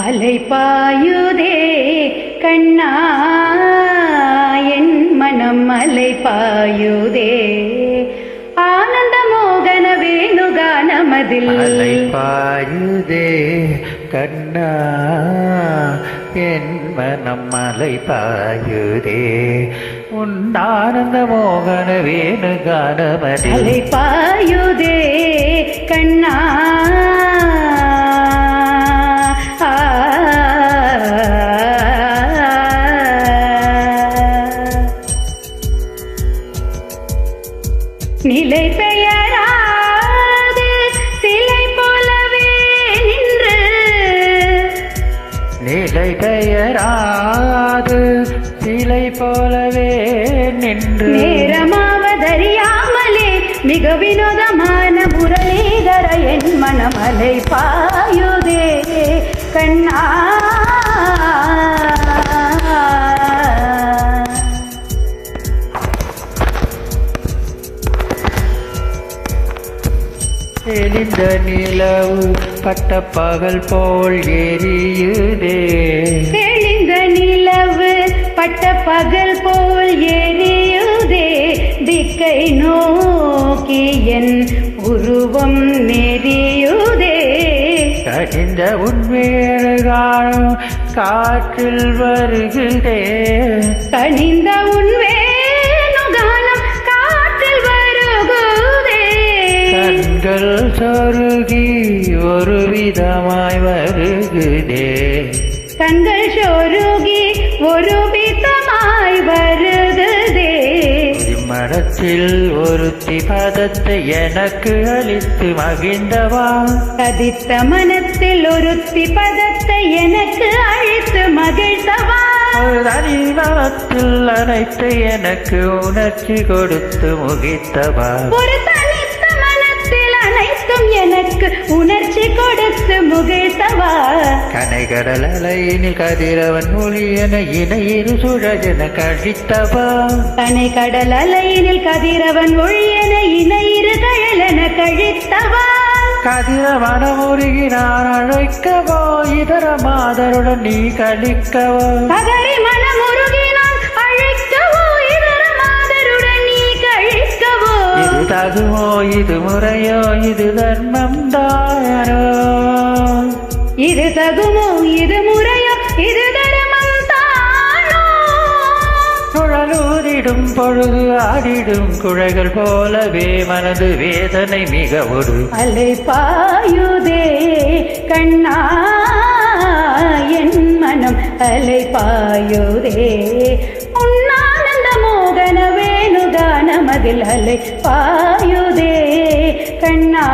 அலை பாயுதே கண்ணா என் மனம் அலை பாயுதே ஆனந்த மோகன வேணுகானமதில் அலை பாயுதே கண்ணா என் மனம் அலை பாயுதே உன்னானந்த மோகன வேணு கானமதி அலை பாயுதே கண்ணா நிலை பெயராது. சிலை போலவே நின்று. நிலை பெயராது. சிலை போலவே நின்று. நேரமாவதறியாமலே மிக வினோதமான முரளிதர என் மனமலை பாயுதே. கண்ணா தெளிந்த நிலவு பட்ட பகல் போல் எரியுதே. தெளிந்த நிலவு பட்ட பகல் போல் எரியுதே. திக்கை நோக்கி என் உருவம் நெறியுதே. கடிந்த உண்மையான காலம் காற்றில் வருகிறே கனிந்த உன் சொருகி ஒரு விதமாய் வருகுதே. கண்கள் சொருகி ஒரு விதமாய் வருகுதே. மரத்தில் ஒருத்தி பதத்தை எனக்கு அளித்து மகிழ்ந்தவா? கதித்த மனத்தில் ஒருத்தி பதத்தை எனக்கு அழித்து மகிழ்த்தவா ஒரு தனிமத்தில் அனைத்து எனக்கு உணர்ச்சி கொடுத்து முகித்தவா? எனக்கு உணர்ச்சி கொடுத்து முகிழ்த்தவா கனைகடல் அலையினில் கதிரவன் மொழியன இணையிரு சுழஜன கழித்தவா. தனை கடல் அலையினில் கதிரவன் ஒழியன இணையிரு கழலென கழித்தவா. கதிரவன முருகி நான் அழைக்கவோ இதர மாதருடன் நீ கழிக்கவோ. பகரி மனமுருகி இது முறையோ இது தர்மம் தானோ இது தகுமோ இது முறையோ இது தர்மம் தானோ சுழலூரிடும் பொழுது ஆடிடும் குழைகள் போலவே மனது வேதனை மிக ஒரு அலை பாயுதே கண்ணா என் மனம் அலை பாயுதே மோகன வேணுகானமதில் அலை பாயுதே கண்ணா.